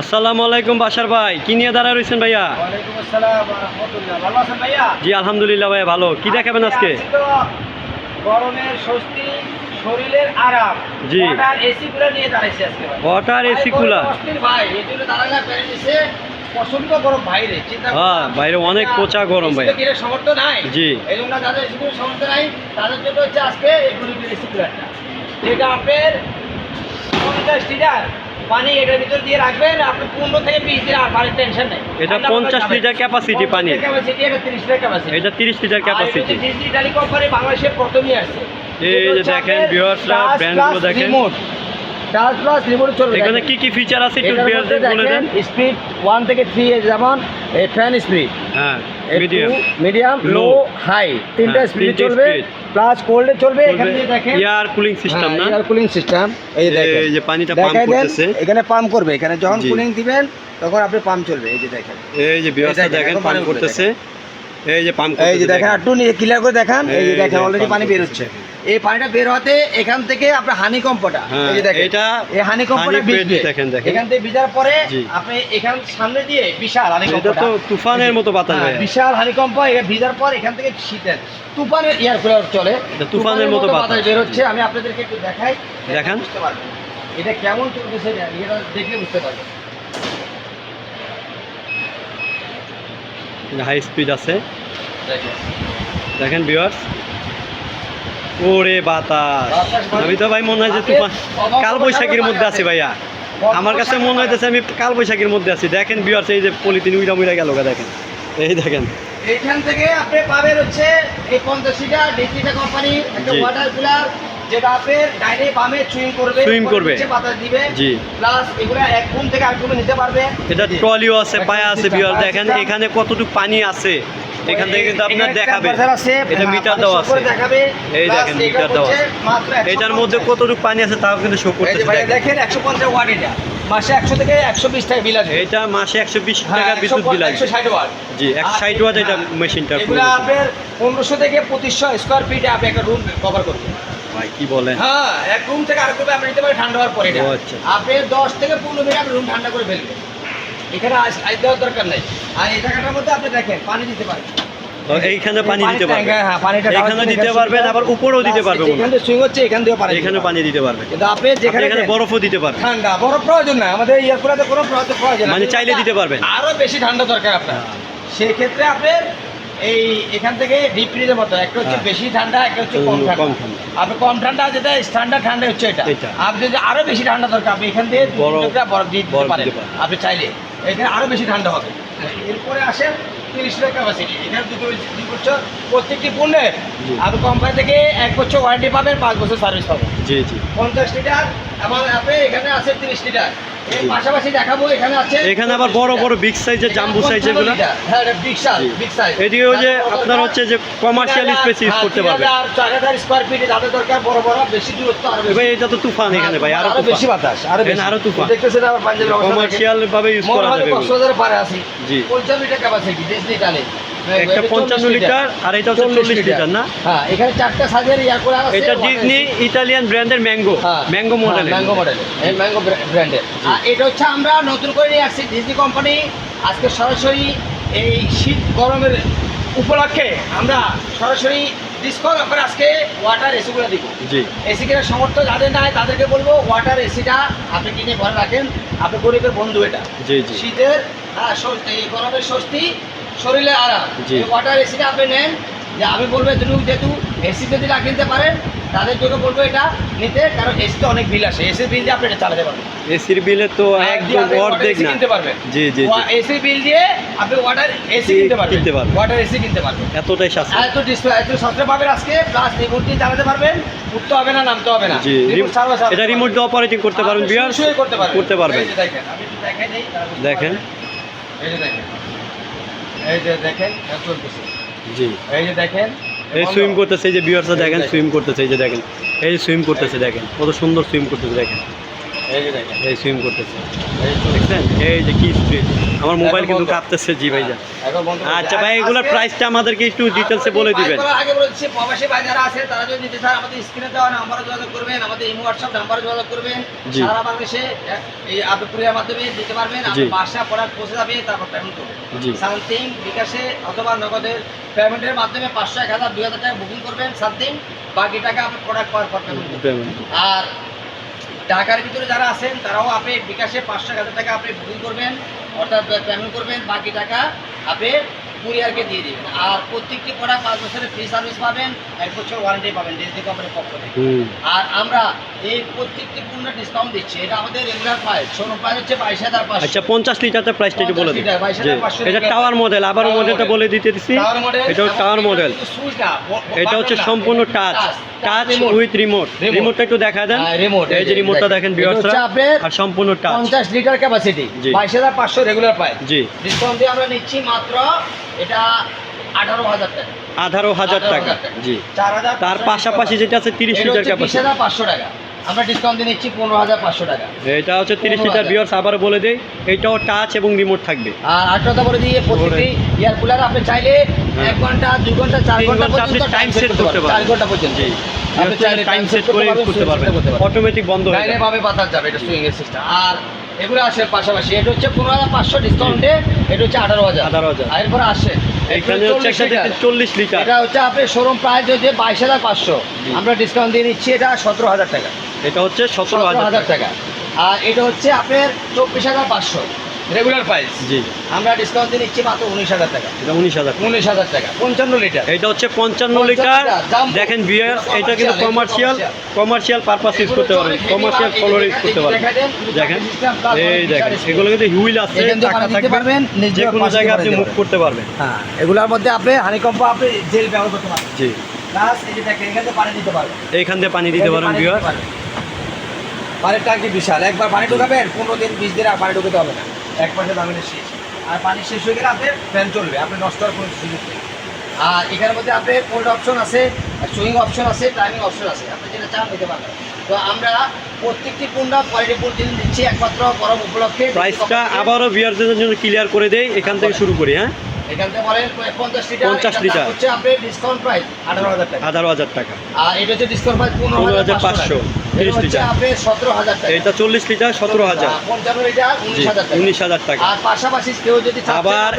আসসালামু আলাইকুম বাসার ভাই কি নিয়ে দাঁড়া রয়েছেন ভাইয়া? জি আলহামদুলিল্লাহ ভাইয়া ভালো। কি দেখাবেন আজকে গরমের স্বস্তি শরীরের আরাম। জি। এসি গুলো নিয়ে দাঁড়াইছে আজকে ওয়াটার এসি কুলার। ভাই এই জন্য দাঁড়ালে প্রচণ্ড গরম বাইরে হ্যাঁ, বাইরে অনেক পচা গরম ভাই। নাই। জি। এই জন্য যাদের এসি নাই তাদের জন্য হচ্ছে আজকে এই গরিবের এসি কুলারটা। যেটা আপনার পঞ্চাশ লিটার। পানি এটার ভিতর দিয়ে রাখবেন আপনি পনেরো থেকে বিশ দিন আর বাড়ির টেনশন নেই। এটা পঞ্চাশ লিটার ক্যাপাসিটি পানি। ক্যাপাসিটি এটা তিরিশ লিটার ক্যাপাসিটি এটা তিরিশ লিটার ক্যাপাসিটি ডিজিটালি কোম্পানি বাংলাদেশে প্রথমই আসছে এই যে দেখেন, viewers রা দেখেন। টাচ প্লাস রিমোট চলবে এখানে কি কি ফিচার আছে একটু বলে দেন। স্পিড ওয়ান থেকে থ্রি যেমন ফ্যান স্পিড হ্যাঁ। মিডিয়াম লো হাই তিনটা স্পিড চলবে প্লাস কোল্ডে চলবে এখানে দেখেন। এয়ার কুলিং সিস্টেম না? এয়ার কুলিং সিস্টেম এই দেখেন। এই যে পানিটা পাম্প করতেছে। এখানে পাম্প করবে। এখানে যখন কুলিং দিবেন তখন আপনি পাম্প চলবে। এই যে দেখেন। এই যে ব্যবস্থা দেখেন, পাম্প পানি করতেছে। এই যে পাম্প এই যে দেখেন একটু নিয়ে ক্লিয়ার করে দেখান। এই যে দেখেন অলরেডি পানি বের হচ্ছে। এই পানিটা বের হতে এখান থেকে আপনার হানি কম্পটা হ্যাঁ, এটা এই হানি কম্পটা honey bed ভিজবে দেখেন, দেখেন। এখান থেকে ভিজার পরে আপনি এখান সামনে দিয়ে বিশাল হানি এটা তো তুফানের মতো বাতাস ভাই বিশাল হানি কম্প ভিজার পর এখান থেকে শীতের। তুফানের এয়ার কুলার চলে। এটা তুফানের মতো বাতাস। বের হচ্ছে। আমি আপনাদেরকে একটু দেখাই দেখান। বুঝতে পারবেন। এটা কেমন চলতেছে এটা এটা দেখলে বুঝতে পারবেন। হাই স্পিড আছে। দেখেন। দেখেন ভিউয়ার্স ওরে বাতাস। আমি তো ভাই মনে হয় যে তুফান কাল বৈশাখীর মধ্যে আছি ভাইয়া। আমার কাছে মনে হইতেছে আমি কাল বৈশাখীর মধ্যে আছি। দেখেন ভিউয়ার্স এই যে পলিথিন উইরা মুইরা গেল গা দেখেন। এই দেখেন। এইখান থেকে আপনি পাবেন হচ্ছে এই পঞ্চাশিটা ডিজিটা কোম্পানি একটা ওয়াটার কুলার যেটা আপনার ডাইনে বামে সুইং করবে উপরে করবে। বাতাস দিবে। জি। প্লাস এগুলো এক রুম থেকে আরেক রুমে নিতে পারবে। এটা ট্রলিও আছে পায়া আছে বিয়ার দেখেন এখানে কতটুকু পানি আছে। এখান থেকে কিন্তু আপনার দেখাবে। এটা হ্যাঁ, মিটার দেওয়া আছে। এই দেখেন মিটার দেওয়া আছে। এটার মধ্যে কতটুকু পানি আছে তাও কিন্তু শো করতেছে দেখেন। একশো পঞ্চাশ ওয়াট এটা। মাসে একশো থেকে একশো বিশ টাকা বিল এটা মাসে একশো বিশ হ্যাঁ, টাকা বিদ্যুৎ বিল একশো ওয়াট। জি একশো আর- ষাট ওয়াট এটা হ্যাঁ, মেশিনটা আপনার পনেরোশো থেকে পঁচিশশো স্কোয়ার ফিটে আপনি একটা রুম কভার করবেন ভাই কি বলেন? হ্যাঁ এক রুম থেকে আরেক রুমে আপনি নিতে পারেন ঠান্ডা হওয়ার পরে আচ্ছা। আপনি দশ থেকে পনেরো মিনিট আপনি রুম ঠান্ডা করে ফেলবেন। এখানে আইস আইস দেওয়ার দরকার নেই। আর এই জায়গাটার মধ্যে আপনি দেখেন পানি দিতে পারেন এইখানে পানি দিতে পারবে। হ্যাঁ, পানিটা এখানে দিতে পারবেন আবার উপরেও দিতে পারবে এখানে সুইং হচ্ছে এখান দিয়েও পানি এখানে পানি দিতে পারবে। কিন্তু আপনি আপনি যেখানে এখানে বরফও দিতে পারবে ঠান্ডা বরফ প্রয়োজন না আমাদের ইয়ার কোনো প্রয়োজন মানে চাইলে দিতে পারবেন। আরও বেশি ঠান্ডা দরকার আপনার। সেই ক্ষেত্রে আপনার এই এখান থেকে ডিপ ফ্রিজের মতো একটা হচ্ছে হ্যাঁ। বেশি ঠান্ডা একটা হচ্ছে কম ঠান্ডা। আপনি কম ঠান্ডা যেটা স্ট্যান্ডার্ড ঠান্ডা হচ্ছে এটা। আপনি যদি আরও বেশি ঠান্ডা দরকার আপনি এখান থেকে বরফ- দিয়ে দিতে পারেন। আপনি চাইলে এখানে আরও বেশি ঠান্ডা হবে। এরপরে আসেন তিরিশ টাকা ক্যাপাসিটি এখানে দুটো দুই বছর প্রত্যেকটি পণ্যের আর কোম্পানি থেকে এক বছর ওয়ারেন্টি পাবেন পাঁচ বছর সার্ভিস পাবেন। জি জি। পঞ্চাশ লিটার এবং আপনি এখানে আছে তিরিশ লিটার এখানে আবার বড় বড় বিগ সাইজের জাম্বু সাইজেরগুলো এদিকে ওই যে আপনার হচ্ছে যে কমার্শিয়াল স্পেস ইউজ করতে পারবে। এটা তো তুফান এখানে ভাই আরও বেশি বাতাস আরও আরও তুফান। দেখতেছেন। কমার্শিয়াল ভাবে ইউজ করা যাবে পারে আছি। জি। পঞ্চাশ লিটার ক্যাপাসিটি ডিজনি টানে একটা পঞ্চান্ন লিটার আর এটা হচ্ছে চল্লিশ লিটার। না? হ্যাঁ এখানে চারটা সাইজের করে এটা ডিজনি ইটালিয়ান ব্র্যান্ডের mango mango model mango model এই ম্যাঙ্গো ব্র্যান্ডের আর এটা হচ্ছে আমরা নতুন করে নিয়ে আসছি ডিজনি কোম্পানি আজকে সরাসরি এই শীত গরমের উপলক্ষে আমরা সরাসরি ডিসকাউন্ট অফার আজকে ওয়াটার এসিগুলো দিব। জি। এসি কেনার সামর্থ্য যাদের নাই তাদেরকে বলব ওয়াটার এসিটা আপনি কিনে ঘরে রাখেন। আপনি গরিবের বন্ধু এটা। জি জি। শীতের হ্যাঁ, এই গরমের স্বস্তি শরীরে আরাম। ওয়াটার এসিটা আপনি নেন যে আমি বলব যেহেতু যেহেতু এসি যদি না কিনতে পারেন তাদের জন্য বলব এটা নিতে কারণ এসিতে অনেক বিল আসে। এসির বিল দিয়ে আপনি এটা চালাতে পারবেন। এসির বিলে তো একদম অর্ধেক না। কিনতে পারবেন। জি জি এসি বিল দিয়ে আপনি ওয়াটার এসি কিনতে পারবেন। কিনতে পারবেন। ওয়াটার এসি কিনতে পারবেন। এতটাই সস্তা এত ডিসপ্লে এত সস্তা পাবেন আজকে প্লাস রিমোট দিয়ে চালাতে পারবেন। উঠতে হবে না নামতে হবে না। জি এটা রিমোট দিয়ে অপারেটিং করতে পারবেন বিয়ার করতে পারবেন। করতে পারবেন। দেখেন। এই যে দেখেন। এই যে দেখেন চলতেছে। জি। এই যে দেখেন এই সুইম করতেছে এই যে বিয়ার্সটা এই দেখেন। সুইম করতেছে এই যে দেখেন। এই যে সুইম করতেছে দেখেন কত সুন্দর সুইম করতেছে দেখেন। এই যে সুইম করতেছে। দেখছেন? এই যে কি স্পিড আমার মোবাইল কিন্তু কাঁপতেছে জি ভাইয়া এখন আচ্ছা ভাই এগুলোর প্রাইসটা আমাদেরকে একটু ডিটেলসে বলে দিবেন। আগে বলে দিচ্ছি, প্রবাসী ভাই যারা আছে তারা যদি নিতে চান আমাদের স্ক্রিনে দেওয়া নাম্বারে যোগাযোগ করবেন আমাদের ইমো হোয়াটসঅ্যাপ নাম্বারে যোগাযোগ করবেন। সারা বাংলাদেশে এই কুরিয়ার মাধ্যমে দিতে পারবেন জি। আপনি বাসা প্রোডাক্ট পৌঁছে যাবে তারপর পেমেন্ট করবেন। সামথিং বিকাশে অথবা নগদের পেমেন্টের মাধ্যমে পাঁচশো এক হাজার দুই হাজার টাকা বুকিং করবেন সামথিং বাকি টাকা আপনি প্রোডাক্ট পাওয়ার পর পেমেন্ট আর ঢাকার ভিতরে যারা আছেন, তারাও আপনি বিকাশে পাঁচশো হাজার টাকা আপনি বুকিং করবেন, অর্থাৎ পেমেন্ট করবেন, বাকি টাকা আপনি কুরিয়ারকে দিয়ে দিবেন আর প্রত্যেকটি প্রোডাক্ট পাঁচ বছরের ফ্রি সার্ভিস পাবেন এক বছর ওয়ারেন্টি পাবেন ডিজনি কোম্পানির পক্ষ থেকে। আর আমরা এই প্রত্যেকটি পণ্য ডিসকাউন্ট দিচ্ছি। এটা আমাদের রেগুলার প্রাইস শোরুম প্রাইস হচ্ছে বাইশ হাজার পাঁচশো। আচ্ছা পঞ্চাশ লিটারটা প্রাইসটা একটু বলে 50 দিন 22,500। এটা টাওয়ার মডেল আবারও মডেলটা বলে দিতে দিচ্ছি এটা টাওয়ার মডেল এটা হচ্ছে সম্পূর্ণ টাচ টাচ। উইথ রিমোট রিমোটটা একটু দেখা দেন। হ্যাঁ, remote, এই যে রিমোটটা দেখেন। ভিউয়ার্সরা আর সম্পূর্ণ টাচ পঞ্চাশ লিটার ক্যাপাসিটি জি। বাইশ হাজার পাঁচশো রেগুলার প্রাইস জি। ডিসকাউন্ট দিয়ে আমরা নিচ্ছি মাত্র এটা আঠারো হাজার টাকা। আঠারো হাজার টাকা। জি। তার পাশাপাশি যেটা আছে তিরিশ লিটার ক্যাপাসিটি পাঁচশো টাকা। আমরা ডিসকাউন্ট দিয়ে নিচ্ছি পনেরো হাজার পাঁচশো টাকা। এটা হচ্ছে তিরিশ লিটার ভিউয়ার্স আবারও বলে দেই এটাও টাচ এবং রিমোট থাকবে। আর কথা বলে দিয়ে প্রত্যেকটি এয়ার কুলার আপনি চাইলে হ্যাঁ। এক ঘণ্টা দুই ঘণ্টা চার ঘণ্টা আপনি টাইম সেট করতে পারবেন। চার ঘণ্টা পর্যন্ত। জি। আপনি চাইলে টাইম সেট করে ইউজ করতে পারবেন। অটোমেটিক বন্ধ হয়ে যাবে। ভাবে বাতাস যাবে এটা সুইং এর সিস্টেম আর এগুলো আসে পাশাপাশি। এটা হচ্ছে পনেরো হাজার পাঁচশো ডিসকাউন্টে এটা হচ্ছে আঠারো হাজার। 18,000 আর এরপরে আসে। এখানে হচ্ছে চল্লিশ লিটার। এটা হচ্ছে আপনার শোরুম প্রাইস হচ্ছে বাইশ হাজার পাঁচশো। আমরা ডিসকাউন্ট দিয়ে নিচ্ছি এটা সতেরো হাজার টাকা। এটা হচ্ছে সতেরো হাজার হাজার টাকা। আর এটা হচ্ছে আপনার চব্বিশ হাজার পাঁচশো। রেগুলার প্রাইস জি। আমরা ডিসকাউন্ট দিয়ে নিচ্ছি মাত্র উনিশ হাজার টাকা। এটা উনিশ হাজার উনিশ হাজার টাকা। পঞ্চান্ন লিটার এটা হচ্ছে পঞ্চান্ন লিটার দেখেন বিয়ার এটা কিন্তু কমার্শিয়াল কমার্শিয়াল পারপাস ইউজ করতে পারবেন কমার্শিয়াল কলার ইউজ করতে পারবেন দেখেন এই দেখেন এগুলো কিন্তু হুইল আছে থাকবে পারবেন, যে কোনো জায়গায় আপনি মুভ করতে পারবেন। হ্যাঁ এগুলোর মধ্যে আপনি হানিকম্প আপনি জেল ব্যবহার করতে পারবেন। জি। প্লাস এই যে দেখেন এখান থেকে পানি দিতে পারবেন। এইখান বিয়ার পানির ট্যাঙ্কি বিশাল একবার পানি ঢোকাবেন পনেরো দিন বিশ দিন আর পানি ঢুকাতে হবে না। এক মাসে দামিনের শেষ। আর পানি শেষ হয়ে গেলে আপনার ফ্যান চলবে আপনি নষ্ট হওয়ার কোনো সুযোগ নেই। আর এখানের মধ্যে আপনার কোল্ড অপশন আছে সুইং অপশন আছে টাইমিং অপশন আছে। আপনি যেটা চান নিতে পারবেন। তো আমরা প্রত্যেকটি পণ্য কোয়ালিটি ফুল জিনিস দিচ্ছি, একমাত্র গরম উপলক্ষে। প্রাইসটা আবারও বিয়ারদের জন্য ক্লিয়ার করে দেয় এখান থেকে শুরু করি হ্যাঁ? এখান থেকে বলেন লিটার 50 লিটার। হচ্ছে আপনি ডিসকাউন্ট প্রাইস আঠারো হাজার টাকা। আঠারো হাজার টাকা। আর এটা হচ্ছে ডিসকাউন্ট প্রাইস পনেরো হাজার 15,500 পাঁচশো তিরিশ হচ্ছে লিটার। আপনার সতেরো হাজার টাকা। এটা চল্লিশ লিটার সতেরো হাজার। পঞ্চান্ন লিটার জি উনিশ হাজার টাকা। উনিশ হাজার টাকা। আর পাশাপাশি কেউ যদি আবার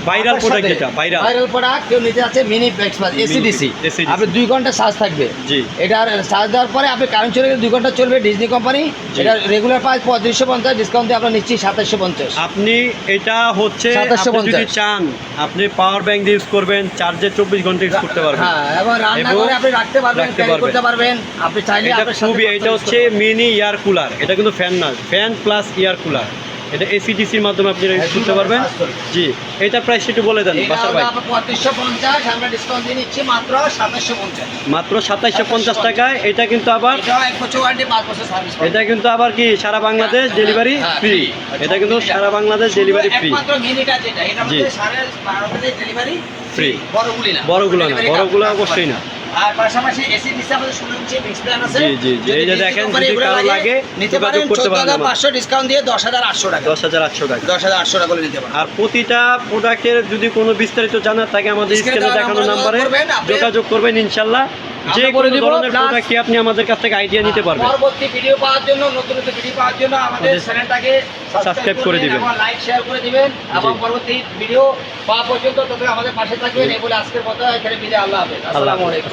আপনার product সাথে যেটা, viral। viral product কেউ নিতে যাচ্ছে মিনি এক্সপ্রেস এসিডিসি আপনি দুই ঘণ্টা চার্জ থাকবে। জি। এটার চার্জ দেওয়ার পরে আপনি কারেন্ট চলে গেলে দুই ঘণ্টা চলবে ডিজনি কোম্পানি এটা রেগুলার প্রাইস পঁয়ত্রিশশো পঞ্চাশ ডিসকাউন্ট দিয়ে আমরা নিচ্ছি সাতাশশো পঞ্চাশ। আপনি এটা হচ্ছে 2750 আপনি যদি চান আপনি পাওয়ার ব্যাংক ইউজ করবেন চার্জে চব্বিশ ঘণ্টা ইউজ করতে পারবেন। হ্যাঁ এবং রান্না করে আপনি রাখতে পারবেন। করতে পারবেন। আপনি চাইলে এটা খুবই এটা হচ্ছে মিনি এয়ার কুলার এটা কিন্তু ফ্যান না ফ্যান প্লাস এয়ার কুলার এটা এসিডিসির মাধ্যমে আপনি হ্যাঁ, করতে পারবেন? জি। এটা প্রাইস একটু বলে দেন বাসার ভাই। মাত্র সাতাইশশো পঞ্চাশ। টাকায় এটা কিন্তু আবার এটা কিন্তু আবার কি সারা বাংলাদেশ ডেলিভারি হ্যাঁ, ফ্রি এটা কিন্তু সারা বাংলাদেশ ডেলিভারি ফ্রি জি। না। বড়গুলো না, বড়গুলো অবশ্যই না। আর পাশাপাশি এসি ডিসি আমাদের ষোলো ইঞ্চি মিক্স প্ল্যান আছে। জি, জি, জি। এই যে দেখেন, যদি কারও লাগে, নিতে পারেন চোদ্দ হাজার পাঁচশো ডিসকাউন্ট দিয়ে দশ হাজার আটশো টাকা। দশ হাজার আটশো টাকা। দশ হাজার আটশো টাকা করে নিতে পারেন। আর প্রতিটা প্রোডাক্টের যদি কোনো বিস্তারিত জানার থাকে আমাদের স্ক্রিনে দেখানো নাম্বারে যোগাযোগ করবেন ইনশাল্লাহ। যে করে কোনো দিব, ধরনের plus- প্রোডাক্টই আপনি আমাদের কাছ থেকে আইডিয়া নিতে পারবেন? পরবর্তী ভিডিও পাওয়ার জন্য নতুন নতুন ভিডিও পাওয়ার জন্য আমাদের চ্যানেলটাকে সাবস্ক্রাইব করে দিবেন। এবং লাইক শেয়ার করে দিবেন এবং পরবর্তী ভিডিও পাওয়া পর্যন্ত তবে আমাদের পাশে থাকবেন। এই বলে আজকের মত এখানে বিদায়। আল্লাহ হাফেজ। আসসালামু আলাইকুম।